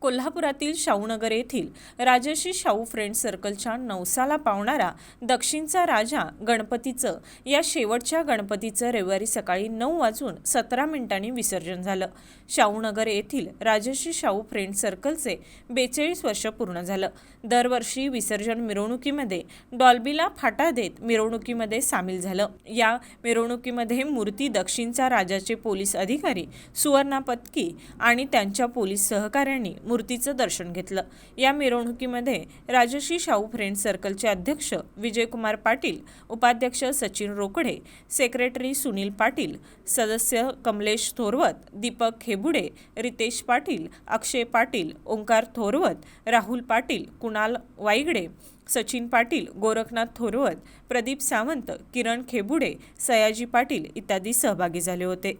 कोल्हापुरातील शाहूनगर येथील राजर्षी शाहू फ्रेंड सर्कलच्या नवसाला पावणारा दक्षिणचा राजा गणपतीचं या शेवटच्या गणपतीचं रविवारी सकाळी नऊ वाजून सतरा मिनिटांनी विसर्जन झालं. शाहूनगर येथील राजर्षी शाहू फ्रेंड सर्कलचे बेचाळीस वर्ष पूर्ण झालं. दरवर्षी विसर्जन मिरवणुकीमध्ये डॉल्बीला फाटा देत मिरवणुकीमध्ये सामील झालं. या मिरवणुकीमध्ये मूर्ती दक्षिणचा राजाचे पोलीस अधिकारी सुवर्णा पत्की आणि त्यांच्या पोलीस सहकाऱ्यांनी मूर्तीचं दर्शन घेतलं. या मिरवणुकीमध्ये राजश्री शाहू फ्रेंड सर्कलचे अध्यक्ष विजयकुमार पाटील उपाध्यक्ष सचिन रोकडे सेक्रेटरी सुनील पाटील सदस्य कमलेश थोरवत दीपक खेबुडे रितेश पाटील अक्षय पाटील ओंकार थोरवत राहुल पाटील कुणाल वाईगडे सचिन पाटील गोरखनाथ थोरवत प्रदीप सावंत किरण खेबुडे सयाजी पाटील इत्यादी सहभागी झाले होते.